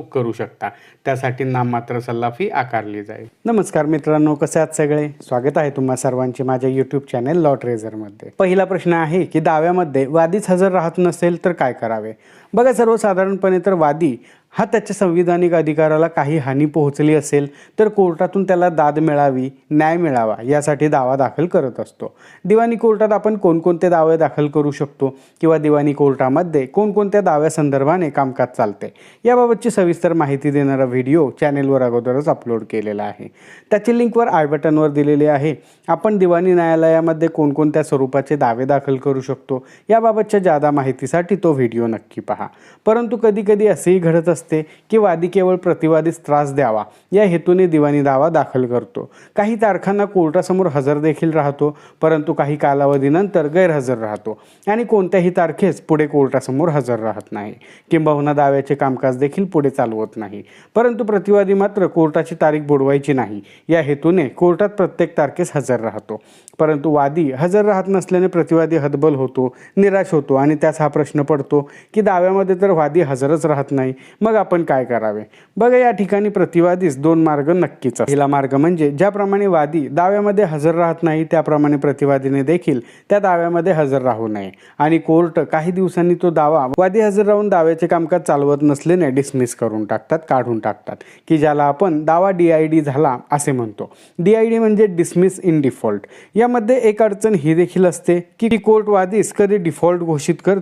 Book करू शकता. त्यासाठी नाममात्र सल्ला फी आकारली जाईल. नमस्कार मित्रांनो कसे आहात सगळे? स्वागत आहे तुम्हा सर्वांचे माझ्या यूट्यूब चॅनेल लॉ ट्रेझरमध्ये पहिला प्रश्न आहे की दाव्यामध्ये वादीच हजर राहत नसेल तर काय करावे? बघा सर्वसाधारणपणे तर वादी हा त्याच्या संविधानिक अधिकाराला काही हानी पोहोचली असेल तर कोर्टातून त्याला दाद मिळावी न्याय मिळावा यासाठी दावा दाखल करत असतो. दिवाणी कोर्टात आपण कोणकोणते दावे दाखल करू शकतो किंवा दिवाणी कोर्टामध्ये कोणकोणत्या दाव्यासंदर्भाने कामकाज चालते याबाबतची सविस्तर माहिती देणारा व्हिडिओ चॅनेलवर अगोदरच अपलोड केलेला आहे. त्याची लिंकवर आय बटनवर दिलेली आहे. आपण दिवाणी न्यायालयामध्ये कोणकोणत्या स्वरूपाचे दावे दाखल करू शकतो याबाबतच्या जादा माहितीसाठी तो व्हिडिओ नक्की पहा. परंतु कधी कधी असेही घडत असते की वादी केवळ प्रतिवादीस त्रास द्यावा. या हेतूने दिवाणी दावा दाखल करतो. काही तारखांना कोर्टासमोर हजर देखील राहतो परंतु काही कालावधीनंतर गैरहजर राहतो आणि कोणत्याही तारखेस पुढे कोर्टासमोर हजर राहत नाही. किंबहुना दाव्याचे कामकाज देखील पुढे चालवत नाही. परंतु प्रतिवादी मात्र कोर्टाची तारीख बुडवायची नाही. या हेतूने कोर्टात प्रत्येक तारखेस हजर राहतो. परंतु वादी हजर राहत नसल्याने प्रतिवादी हतबल होतो निराश होतो आणि त्यास हा प्रश्न पडतो की दाव्यामध्ये तर वादी हजरच राहत नाही. मग आपण काय करावे. बघा या ठिकाणी प्रतिवादीस दोन मार्ग नक्कीच पहिला मार्ग म्हणजे ज्याप्रमाणे वादी दाव्यामध्ये हजर राहत नाही त्याप्रमाणे प्रतिवादीने देखील त्या दाव्यामध्ये हजर राहू नये. आणि कोर्ट काही दिवसांनी तो दावा वादी हजर राहून दाव्याचे कामकाज चालवत नसल्याने डिसमिस करून टाकतात काढून टाकतात. की ज्याला आपण दावा डी आय डी झाला असे म्हणतो. डी आय डी म्हणजे डिसमिस इन डिफॉल्ट यामध्ये एक अडचण ही देखील असते की कोर्ट वादीस कधी डिफॉल्ट घोषित कर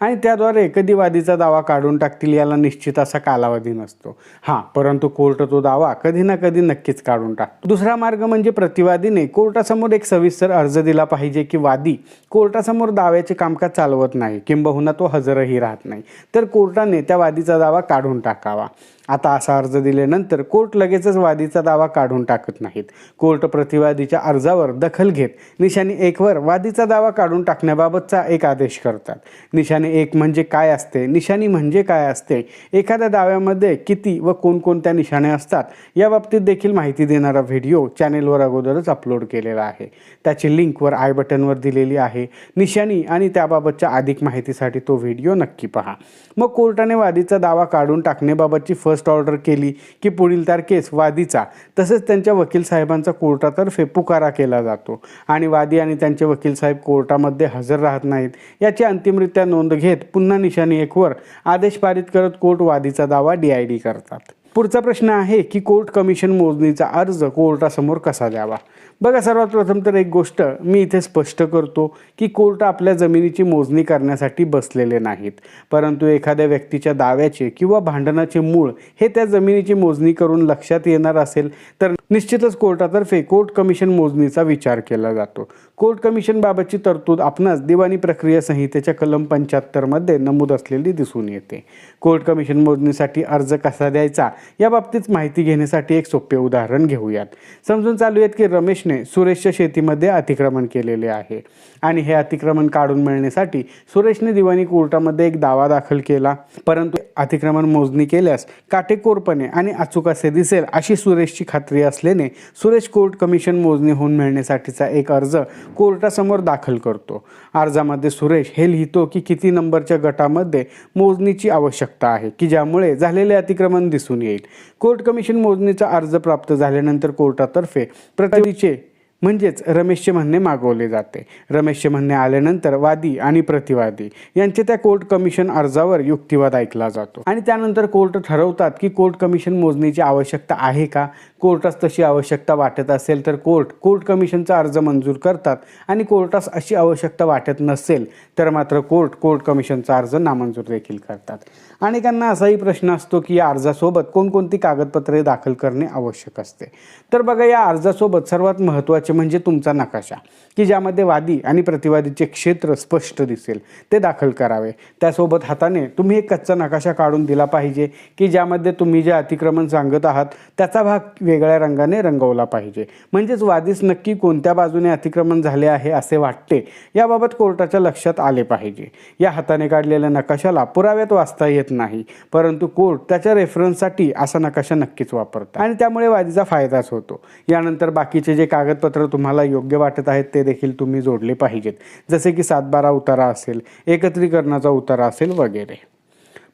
आणि त्याद्वारे कधी वादीचा दावा काढून टाकतील याला निश्चित असा कालावधी नसतो. हां परंतु कोर्ट तो दावा कधी ना कधी नक्कीच काढून टाकतो. दुसरा मार्ग म्हणजे प्रतिवादीने कोर्टासमोर एक सविस्तर अर्ज दिला पाहिजे की वादी कोर्टासमोर दाव्याचे कामकाज चालवत नाही किंबहुना तो हजरही राहत नाही. तर कोर्टाने त्या वादीचा दावा काढून टाकावा. आता असा अर्ज दिल्यानंतर कोर्ट लगेचच वादीचा दावा काढून टाकत नाहीत. कोर्ट प्रतिवादीच्या अर्जावर दखल घेत निशाणी एकवर वादीचा दावा काढून टाकण्याबाबतचा एक आदेश करतात. निशाणी एक म्हणजे काय असते? निशाणी म्हणजे काय असते? एखाद्या दाव्यामध्ये किती व कोणकोणत्या निशाण्या असतात? या बाबतीत देखील माहिती देणारा व्हिडिओ चॅनेलवर अगोदरच अपलोड केलेला आहे. त्याची लिंकवर आय बटनवर दिलेली आहे. निशाणी आणि त्याबाबतच्या अधिक माहितीसाठी तो व्हिडिओ नक्की पहा. मग कोर्टाने वादीचा दावा काढून टाकण्याबाबतची फर्स्ट ऑर्डर केली की पुढील तारखेस वादीचा. तसेच त्यांच्या वकील साहेबांचा कोर्टातर्फे पुकारा केला जातो. आणि वादी आणि त्यांचे वकील साहेब कोर्टामध्ये हजर राहत नाहीत. याची अंतिमरित्या नोंद घेत पुन्हा निशाणी एकवर आदेश पारित करत कोर्ट वादीचा दावा डी आय डी करतात. पुढचा प्रश्न आहे की कोर्ट कमिशन मोजणीचा अर्ज कोर्टासमोर कसा द्यावा? बघा सर्वात प्रथम तर एक गोष्ट मी इथे स्पष्ट करतो की कोर्ट आपल्या जमिनीची मोजणी करण्यासाठी बसलेले नाहीत. परंतु एखाद्या व्यक्तीच्या दाव्याचे किंवा भांडणाचे मूळ हे त्या जमिनीची मोजणी करून लक्षात येणार असेल तर निश्चितच कोर्टातर्फे कोर्ट कमिशन मोजणीचा विचार केला जातो. कोर्ट कमिशनबाबतची तरतूद आपणास दिवाणी प्रक्रिया संहितेच्या कलम पंच्याहत्तरमध्ये नमूद असलेली दिसून येते. कोर्ट कमिशन मोजणीसाठी अर्ज कसा द्यायचा? याबाबतीत माहिती घेण्यासाठी एक सोपे उदाहरण घेऊयात. समजून चालूयात की रमेशने सुरेशच्या शेतीमध्ये अतिक्रमण केलेले आहे आणि हे अतिक्रमण काढून मिळण्यासाठी सुरेशने दिवाणी कोर्टामध्ये एक दावा दाखल केला. परंतु अतिक्रमण मोजणी केल्यास काटेकोरपणे आणि अचूक असे दिसेल अशी सुरेशची खात्री असल्याने सुरेश कोर्ट कमिशन मोजणी होऊन मिळण्यासाठीचा एक अर्ज कोर्टासमोर दाखल करतो. अर्जामध्ये सुरेश हे लिहितो की किती नंबरच्या गटामध्ये मोजणीची आवश्यकता आहे की ज्यामुळे झालेले अतिक्रमण दिसून येईल. कोर्ट कमिशन मोजणीचा अर्ज प्राप्त झाल्यानंतर कोर्टातर्फे प्रतिनिधीचे म्हणजेच रमेशचे म्हणणे मागवले जाते. रमेशचे म्हणणे आल्यानंतर वादी आणि प्रतिवादी यांचे त्या कोर्ट कमिशन अर्जावर युक्तिवाद ऐकला जातो. आणि त्यानंतर कोर्ट ठरवतात की कोर्ट कमिशन मोजणीची आवश्यकता आहे का? कोर्टास तशी आवश्यकता वाटत असेल तर कोर्ट कोर्ट कमिशनचा अर्ज मंजूर करतात आणि कोर्टास अशी आवश्यकता वाटत नसेल तर मात्र कोर्ट कोर्ट कमिशनचा अर्ज नामंजूर देखील करतात. अनेकांना असाही प्रश्न असतो की या अर्जासोबत कोणकोणती कागदपत्रे दाखल करणे आवश्यक असते. तर बघा या अर्जासोबत सर्वात महत्त्वाचे महत्त्वाचे म्हणजे तुमचा नकाशा की ज्यामध्ये वादी आणि प्रतिवादीचे क्षेत्र स्पष्ट दिसेल ते दाखल करावे. त्यासोबत हाताने तुम्ही एक कच्चा नकाशा काढून दिला पाहिजे की ज्यामध्ये तुम्ही जे अतिक्रमण सांगत आहात त्याचा भाग वेगळ्या रंगाने रंगवला पाहिजे. म्हणजेच वादीस नक्की कोणत्या बाजूने अतिक्रमण झाले आहे असे वाटते याबाबत कोर्टाच्या लक्षात आले पाहिजे. या हाताने काढलेल्या नकाशाला पुराव्यात वाचता येत नाही परंतु कोर्ट त्याच्या रेफरन्ससाठी असा नकाशा नक्कीच वापरतात. आणि त्यामुळे वादीचा फायदाच होतो. यानंतर बाकीचे जे कागदपत्र तुम्हाला योग्य वाटत आहेत ते देखील तुम्ही जोडले पाहिजेत. जसे की सातबारा उतारा असेल एकत्रीकरणाचा उतारा असेल वगैरे.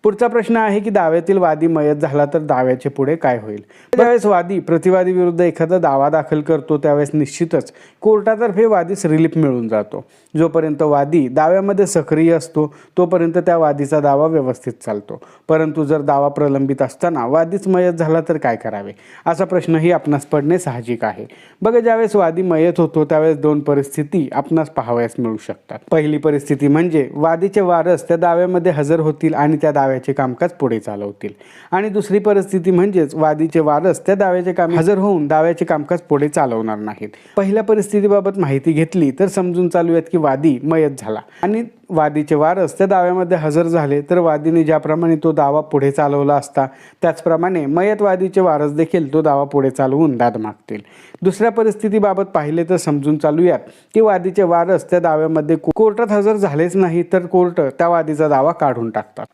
पुढचा प्रश्न आहे की दाव्यातील वादी मयत झाला तर दाव्याचे पुढे काय होईल? ज्यावेळेस वादी प्रतिवादी विरुद्ध एखादा दावा दाखल करतो त्यावेळेस निश्चितच कोर्टातर्फे वादीस रिलीफ मिळून जातो. जोपर्यंत वादी दाव्यामध्ये सक्रिय असतो तोपर्यंत त्या वादीचा दावा व्यवस्थित चालतो. परंतु जर दावा प्रलंबित असताना वादीच मयत झाला तर काय करावे? असा प्रश्नही आपणास पडणे साहजिक आहे. बघा ज्यावेळेस वादी मयत होतो त्यावेळेस दोन परिस्थिती आपणास पाहावयास मिळू शकतात. पहिली परिस्थिती म्हणजे वादीचे वारस त्या दाव्यामध्ये हजर होतील आणि त्या दाव्याचे कामकाज पुढे चालवतील. आणि दुसरी परिस्थिती म्हणजेच वादीचे वारस त्या दाव्याचे काम हजर होऊन दाव्याचे कामकाज पुढे चालवणार नाहीत. पहिल्या परिस्थितीबाबत माहिती घेतली तर समजून चालूयात की वादी मयत झाला. आणि वादीचे वारस त्या दाव्यामध्ये हजर झाले तर वादीने ज्याप्रमाणे तो दावा पुढे चालवला असता त्याचप्रमाणे मयतवादीचे वारस देखील तो दावा पुढे चालवून दाद मागतील. दुसऱ्या परिस्थितीबाबत पाहिले तर समजून चालूयात की वादीचे वारस त्या दाव्यामध्ये कोर्टात हजर झालेच नाही तर कोर्ट त्या वादीचा दावा काढून टाकतात.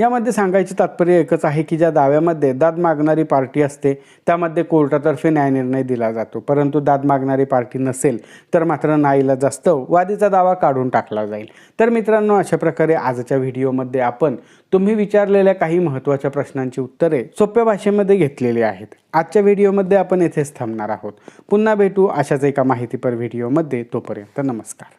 यामध्ये सांगायचे तात्पर्य एकच आहे की ज्या दाव्यामध्ये दाद मागणारी पार्टी असते त्यामध्ये कोर्टातर्फे न्यायनिर्णय दिला जातो. परंतु दाद मागणारी पार्टी नसेल तर मात्र नाईला जास्त वादीचा दावा काढून टाकला जाईल. तर मित्रांनो अशा प्रकारे आजच्या व्हिडिओमध्ये आपण तुम्ही विचारलेल्या काही महत्त्वाच्या प्रश्नांची उत्तरे सोप्या भाषेमध्ये घेतलेली आहेत. आजच्या व्हिडिओमध्ये आपण येथेच थांबणार आहोत. पुन्हा भेटू अशाच एका माहितीपर व्हिडिओमध्ये. तोपर्यंत नमस्कार.